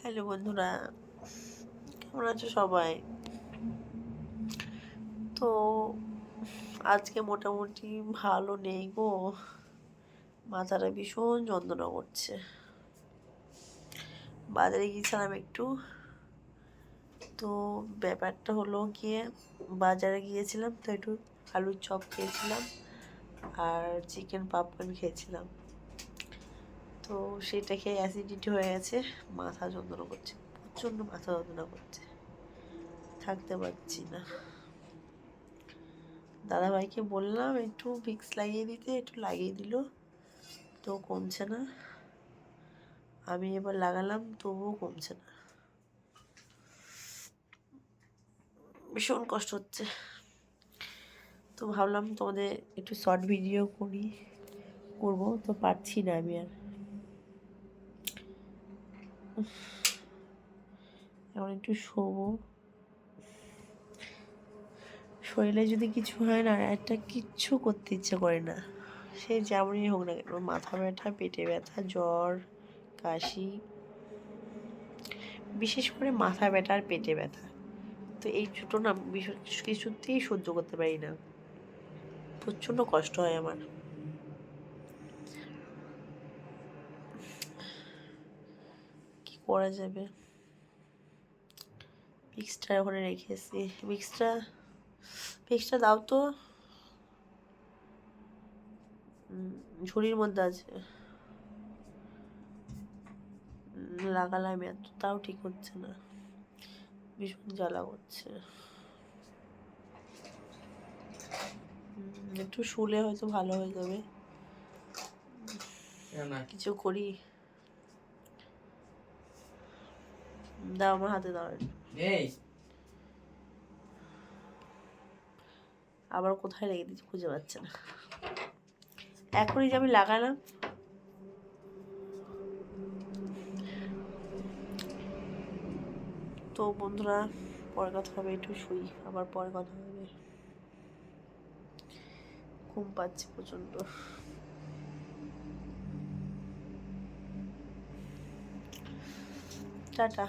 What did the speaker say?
Hello বন্ধুরা, কেমন আছো সবাই? তো আজকে মোটামুটি ভালো নেই গো। মাথাটা ভীষণ যন্ত্রণা করছে। বাজারে গিয়েছিলাম একটু। তো ব্যাপারটা হলো গিয়ে বাজারে গিয়েছিলাম, তো একটু আলুর চপ খেয়েছিলাম আর চিকেন পাপকর্ন খেয়েছিলাম। তো সেটা খেয়ে অ্যাসিডিটি হয়ে গেছে, মাথা যন্ত্রণা করছে, প্রচণ্ড মাথা যন্ত্রণা করছে। থাকতে পারছি না। দাদাভাইকে বললাম, একটু ভিক্স লাগিয়ে দিতে, একটু লাগিয়ে দিল, তো কমছে না। আমি এবার লাগালাম, তবুও কমছে না। ভীষণ কষ্ট হচ্ছে। তো ভাবলাম তোমাদের একটু শর্ট ভিডিও করি, করব, তো পারছি না আমি আর। এখন একটু শোবো। শরীরে যদি কিছু হয় না, একটা কিচ্ছু করতে ইচ্ছে করে না। সে যেমনই হোক না কেন, মাথা ব্যথা, পেটে ব্যথা, জ্বর, কাশি, বিশেষ করে মাথা ব্যথা আর পেটে ব্যথা। তো এই দুটো না কিছুতেই সহ্য করতে পারি না। প্রচণ্ড কষ্ট হয় আমার। করা যাবে। মিক্সটা ওখানে রেখে এসেছি মিক্সটা মিক্সটা দাও তো। ঝুড়ির মধ্যে আছে। লাগালাম এত তাও ঠিক হচ্ছে না। ভীষণ জ্বালা করছে। একটু শুলে হয়তো ভালো হয়ে যাবে। কিছু করি। দাও আমার হাতে দাও আবার কোথায় রেখে দিচ্ছি খুঁজে পাচ্ছে না এখনই যে আমি লাগালাম তো বন্ধুরা পরে কথা হবে একটু শুই আবার পরে কথা হবে ঘুম পাচ্ছে প্রচণ্ড টাটা